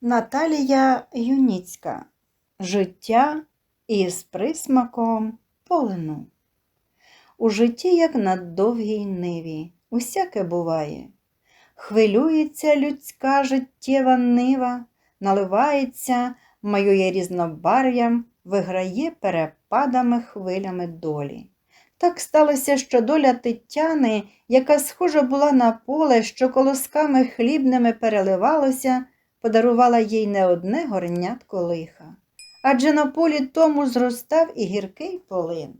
Наталія Юніцька. Життя із присмаком полину. У житті, як на довгій ниві, усяке буває. Хвилюється людська життєва нива, наливається, майоє різнобарв'ям, виграє перепадами хвилями долі. Так сталося, що доля Тетяни, яка схожа була на поле, що колосками хлібними переливалося, подарувала їй не одне горнятко лиха. Адже на полі тому зростав і гіркий полин.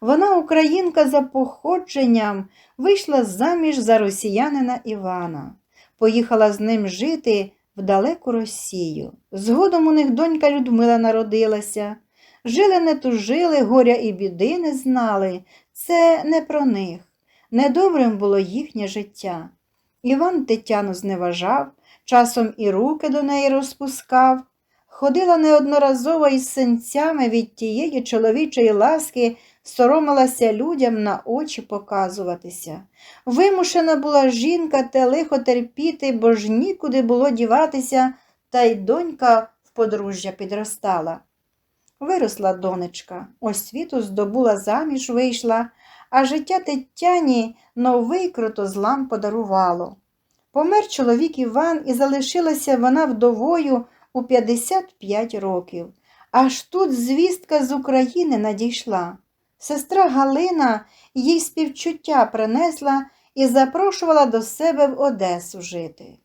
Вона, українка за походженням, вийшла заміж за росіянина Івана, поїхала з ним жити в далеку Росію. Згодом у них донька Людмила народилася. Жили не тужили, горя і біди не знали. Це не про них. Недобрим було їхнє життя. Іван Тетяну зневажав, часом і руки до неї розпускав. Ходила неодноразово із синцями від тієї чоловічої ласки, соромилася людям на очі показуватися. Вимушена була жінка те лихо терпіти, бо ж нікуди було діватися, та й донька в подружжя підростала. Виросла донечка, освіту здобула заміж вийшла, а життя Тетяні новий крутозлам подарувало. Помер чоловік Іван і залишилася вона вдовою у 55 років. Аж тут звістка з України надійшла. Сестра Галина їй співчуття принесла і запрошувала до себе в Одесу жити.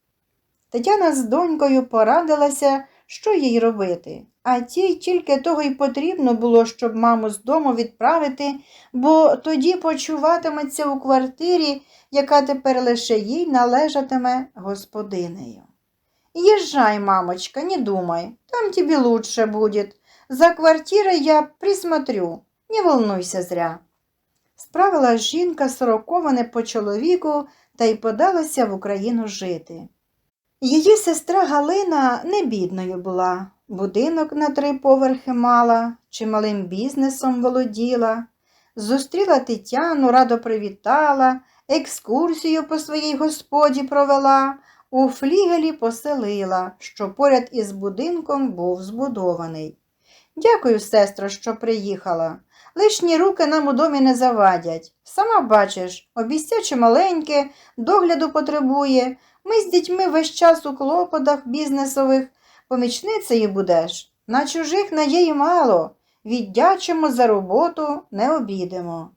Тетяна з донькою порадилася, що їй робити, а тій тільки того й потрібно було, щоб маму з дому відправити, бо тоді почуватиметься у квартирі, яка тепер лише їй належатиме господинею. Езжай, мамочка, не думай, там тебе лучше будет. За квартирой я присмотрю, не волнуйся зря. Справила жінка сороковане по чоловіку та й подалася в Україну жити. Її сестра Галина не бідною була, будинок на три поверхи мала, чималим бізнесом володіла. Зустріла Тетяну, радо привітала, екскурсію по своїй господі провела, у флігелі поселила, що поряд із будинком був збудований. Дякую, сестро, що приїхала. Лишні руки нам у домі не завадять. Сама бачиш, обіця чималеньке, догляду потребує. Ми з дітьми весь час у клопотах бізнесових, помічницею будеш. На чужих надії мало, віддячимо за роботу, не обідемо.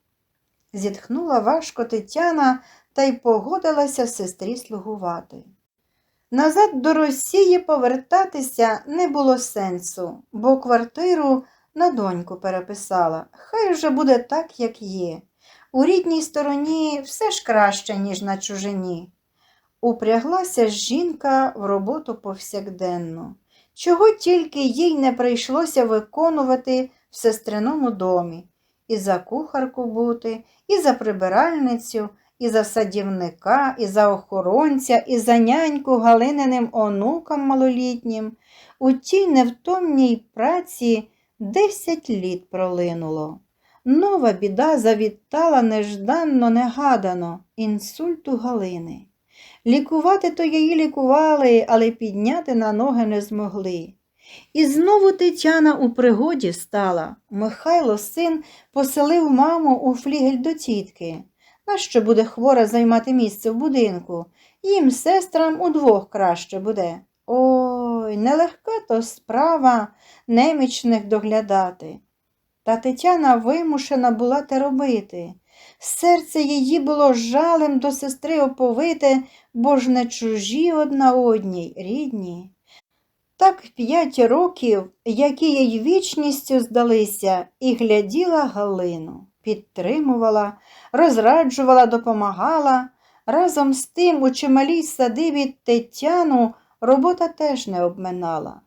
Зітхнула важко Тетяна та й погодилася сестрі слугувати. Назад до Росії повертатися не було сенсу, бо квартиру на доньку переписала. Хай вже буде так, як є. У рідній стороні все ж краще, ніж на чужині. Упряглася жінка в роботу повсякденну, чого тільки їй не прийшлося виконувати в сестриному домі. І за кухарку бути, і за прибиральницю, і за садівника, і за охоронця, і за няньку Галининим онукам малолітнім. У тій невтомній праці десять літ пролинуло. Нова біда завітала нежданно, негадано, інсульту Галини. Лікувати то її лікували, але підняти на ноги не змогли. І знову Тетяна у пригоді стала. Михайло, син, поселив маму у флігель до тітки. Нащо буде хвора займати місце в будинку? Їм, сестрам, удвох краще буде. Ой, нелегка то справа немічних доглядати. Та Тетяна вимушена була те робити. Серце її було жалем до сестри оповите, бо ж не чужі одна одній, рідні. Так п'ять років, які їй вічністю здалися, і гляділа Галину, підтримувала, розраджувала, допомагала. Разом з тим у чималій садиві Тетяну робота теж не обминала.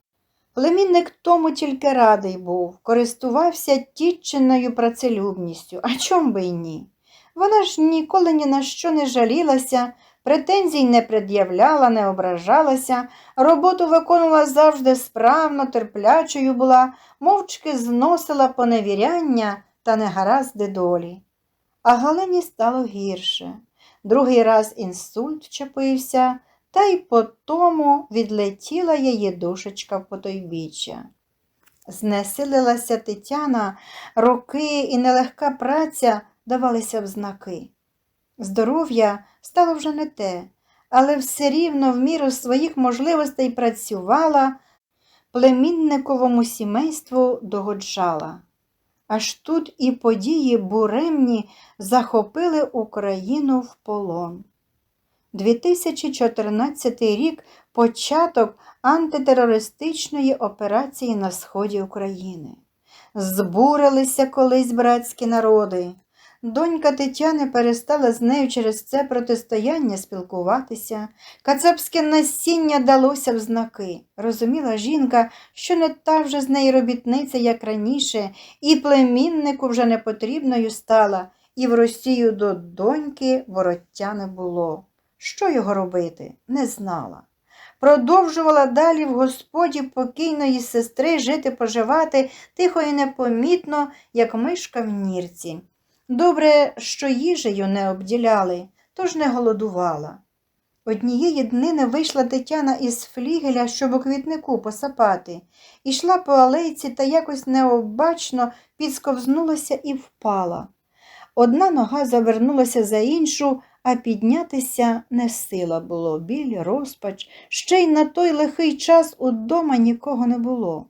Племінник тому тільки радий був, користувався тітчиною працелюбністю, а чом би й ні? Вона ж ніколи ні на що не жалілася, претензій не пред'являла, не ображалася, роботу виконувала завжди справно, терплячою була, мовчки зносила поневіряння та негаразди долі. А Галині стало гірше. Другий раз інсульт вчепився, та й по тому відлетіла її душечка в потойбіччя. Знесилилася Тетяна, роки і нелегка праця давалися в знаки. Здоров'я стало вже не те, але все рівно в міру своїх можливостей працювала, племінниковому сімейству догоджала. Аж тут і події буремні захопили Україну в полон. 2014 рік початок антитерористичної операції на сході України. Збурилися колись братські народи. Донька Тетяни перестала з нею через це протистояння спілкуватися. Кацапське насіння далося в знаки. Розуміла жінка, що не та вже з неї робітниця, як раніше, і племіннику вже не потрібною стала, і в Росію до доньки вороття не було. Що його робити? Не знала. Продовжувала далі в господі покійної сестри жити поживати тихо і непомітно, як мишка в нірці. Добре, що їжею не обділяли, тож не голодувала. Однієї днини вийшла Тетяна із флігеля, щоб у квітнику посапати, ішла по алейці та якось необачно підсковзнулася і впала. Одна нога завернулася за іншу, а піднятися не сила було, біль, розпач, ще й на той лихий час удома нікого не було.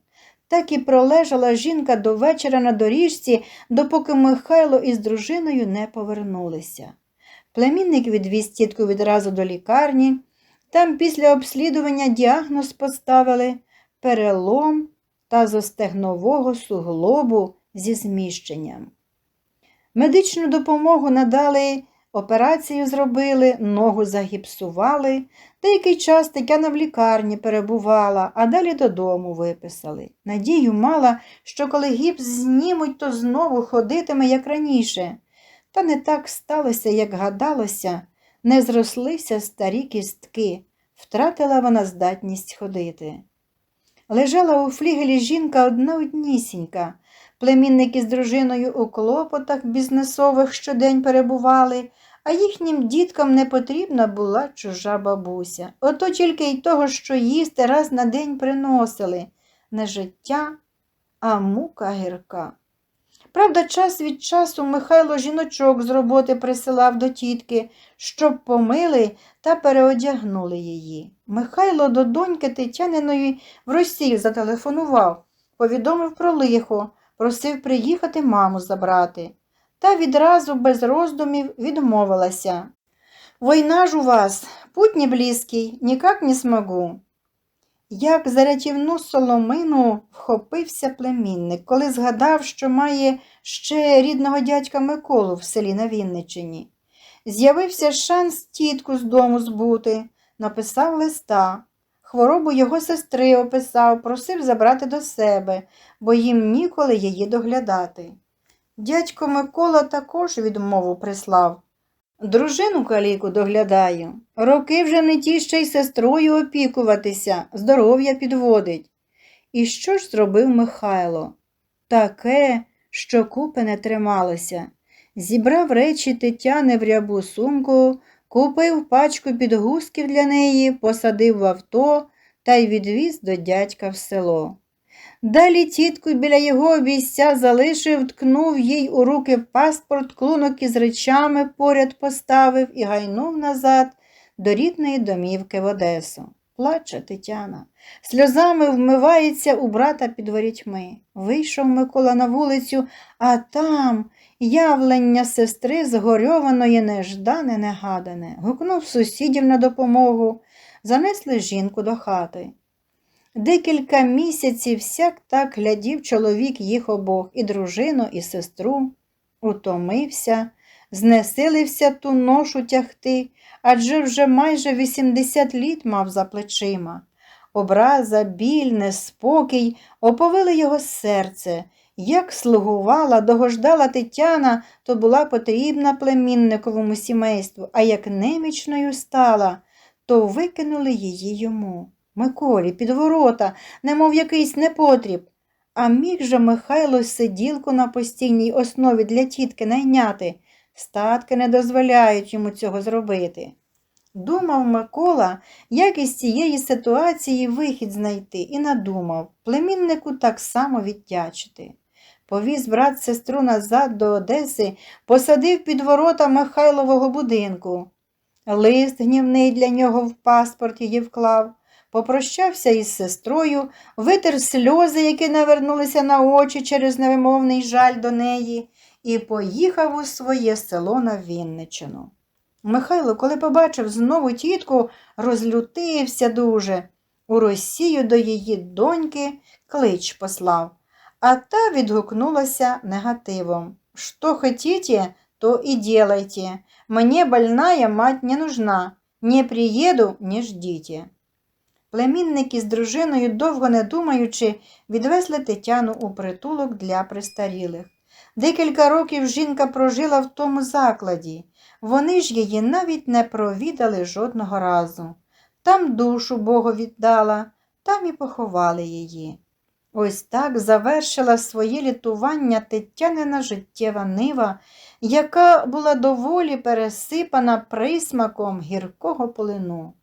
Так і пролежала жінка до вечора на доріжці, допоки Михайло із дружиною не повернулися. Племінник відвіз тітку відразу до лікарні. Там після обслідування діагноз поставили перелом тазостегнового суглобу зі зміщенням. Медичну допомогу надали, операцію зробили, ногу загіпсували. Деякий час Тетяна в лікарні перебувала, а далі додому виписали. Надію мала, що коли гіпс знімуть, то знову ходитиме, як раніше. Та не так сталося, як гадалося, не зрослися старі кістки, втратила вона здатність ходити. Лежала у флігелі жінка одна однісінька. Племінники з дружиною у клопотах бізнесових щодень перебували, а їхнім діткам не потрібна була чужа бабуся. Ото тільки й того, що їсти раз на день приносили не життя, а мука гірка. Правда, час від часу Михайло жіночок з роботи присилав до тітки, щоб помили та переодягнули її. Михайло до доньки Тетяниної в Росію зателефонував, повідомив про лихо, просив приїхати маму забрати. Та відразу без роздумів відмовилася. Війна ж у вас, путь не близький, ніяк не смогу. Як за рятівну соломину вхопився племінник, коли згадав, що має ще рідного дядька Миколу в селі на Вінничині. З'явився шанс тітку з дому збути, написав листа. Хворобу його сестри описав, просив забрати до себе, бо їм ніколи її доглядати. Дядько Микола також відмову прислав. Дружину каліку доглядаю. Роки вже не ті ще й сестрою опікуватися, здоров'я підводить. І що ж зробив Михайло? Таке, що купи не трималося. Зібрав речі Тетяни в рябу сумку, купив пачку підгузків для неї, посадив в авто та й відвіз до дядька в село. Далі тітку біля його обійстя залишив, ткнув їй у руки паспорт, клунок із речами поряд поставив і гайнув назад до рідної домівки в Одесу. Плаче Тетяна. Сльозами вмивається у брата під ворітьми. Вийшов Микола на вулицю, а там явлення сестри згорьованої неждане, негадане. Гукнув сусідів на допомогу, занесли жінку до хати. Декілька місяців сяк так глядів чоловік їх обох, і дружину, і сестру. Утомився, знесилився ту ношу тягти, адже вже майже 80 літ мав за плечима. Образа, біль, неспокій оповили його серце. Як слугувала, догождала Тетяна, то була потрібна племінниковому сімейству, а як немічною стала, то викинули її йому. Миколі, під ворота, немов якийсь непотріб. А міг же Михайло сиділку на постійній основі для тітки найняти. Статки не дозволяють йому цього зробити. Думав Микола, як із цієї ситуації вихід знайти, і надумав племіннику так само віддячити. Повіз брат сестру назад до Одеси, посадив під ворота Михайлового будинку. Лист гнівний для нього в паспорт її вклав, попрощався із сестрою, витер сльози, які навернулися на очі через невимовний жаль до неї, і поїхав у своє село на Вінничину. Михайло, коли побачив знову тітку, розлютився дуже. У Росію до її доньки клич послав, а та відгукнулася негативом. Що хотите, то і делайте. Мне больная мать не нужна. Не приїду, не ждіть. Племінники з дружиною, довго не думаючи, відвезли Тетяну у притулок для престарілих. Декілька років жінка прожила в тому закладі. Вони ж її навіть не провідали жодного разу. Там душу Богу віддала, там і поховали її. Ось так завершила своє літування Тетянина життєва нива, яка була доволі пересипана присмаком гіркого полину.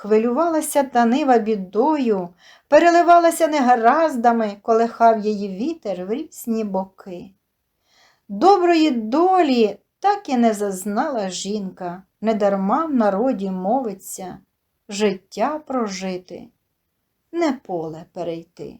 Хвилювалася та нива бідою, переливалася негараздами, колихав її вітер в різні боки. Доброї долі так і не зазнала жінка, недарма в народі мовиться життя прожити, не поле перейти.